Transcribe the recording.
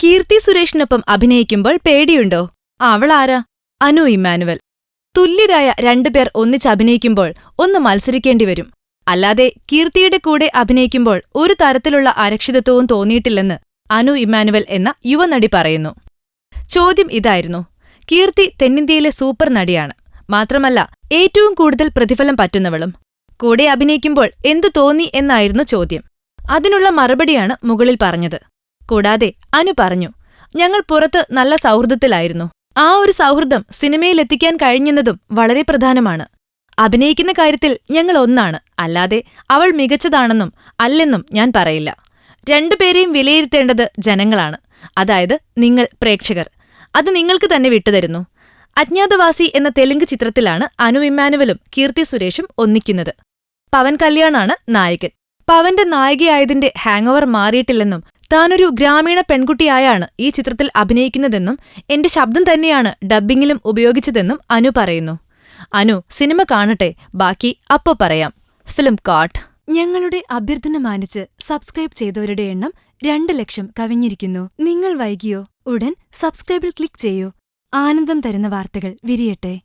കീർത്തി സുരേഷിനൊപ്പം അഭിനയിക്കുമ്പോൾ പേടിയുണ്ടോ? അവളാരാ? അനു ഇമ്മാനുവൽ. തുല്യരായ രണ്ടുപേർ ഒന്നിച്ച് അഭിനയിക്കുമ്പോൾ ഒന്ന് മത്സരിക്കേണ്ടി വരും. അല്ലാതെ കീർത്തിയുടെ കൂടെ അഭിനയിക്കുമ്പോൾ ഒരു തരത്തിലുള്ള അരക്ഷിതത്വവും തോന്നിയിട്ടില്ലെന്ന് അനു ഇമ്മാനുവൽ എന്ന യുവനടി പറയുന്നു. ചോദ്യം ഇതായിരുന്നു. കീർത്തി തെന്നിന്ത്യയിലെ സൂപ്പർ നടിയാണ്. മാത്രമല്ല ഏറ്റവും കൂടുതൽ പ്രതിഫലം പറ്റുന്നവളും. കൂടെ അഭിനയിക്കുമ്പോൾ എന്തു തോന്നി എന്നായിരുന്നു ചോദ്യം. അതിനുള്ള മറുപടിയാണ് മുകളിൽ പറഞ്ഞത്. കൂടാതെ അനു പറഞ്ഞു ഞങ്ങൾ പുറത്ത് നല്ല സൗഹൃദത്തിലായിരുന്നു. ആ ഒരു സൗഹൃദം സിനിമയിലെത്തിക്കാൻ കഴിഞ്ഞെന്നതും വളരെ പ്രധാനമാണ്. അഭിനയിക്കുന്ന കാര്യത്തിൽ ഞങ്ങൾ ഒന്നാണ് അല്ലാതെ അവൾ മികച്ചതാണെന്നും അല്ലെന്നും ഞാൻ പറയില്ല. രണ്ടുപേരെയും വിലയിരുത്തേണ്ടത് ജനങ്ങളാണ്. അതായത് നിങ്ങൾ പ്രേക്ഷകർ. അത് നിങ്ങൾക്ക് തന്നെ വിട്ടുതരുന്നു. അജ്ഞാതവാസി എന്ന തെലുങ്ക് ചിത്രത്തിലാണ് അനു ഇമ്മാനുവലും കീർത്തി സുരേഷും ഒന്നിക്കുന്നത്. പവൻ കല്യാണാണ് നായകൻ. പവന്റെ നായികയായതിന്റെ ഹാങ് ഓവർ മാറിയിട്ടില്ലെന്നും താനൊരു ഗ്രാമീണ പെൺകുട്ടിയായാണ് ഈ ചിത്രത്തിൽ അഭിനയിക്കുന്നതെന്നും എന്റെ ശബ്ദം തന്നെയാണ് ഡബ്ബിങ്ങിലും ഉപയോഗിച്ചതെന്നും അനു പറയുന്നു. അനു സിനിമ കാണട്ടെ. ബാക്കി അപ്പോ പറയാം. ഫിലിം കാട്ട് ഞങ്ങളുടെ അഭ്യർത്ഥന മാനിച്ച് സബ്സ്ക്രൈബ് ചെയ്തവരുടെ എണ്ണം രണ്ട് ലക്ഷം കവിഞ്ഞിരിക്കുന്നു. നിങ്ങൾ വൈകിയോ? ഉടൻ സബ്സ്ക്രൈബിൽ ക്ലിക്ക് ചെയ്യൂ. ആനന്ദം തരുന്ന വാർത്തകൾ വിരിയട്ടെ.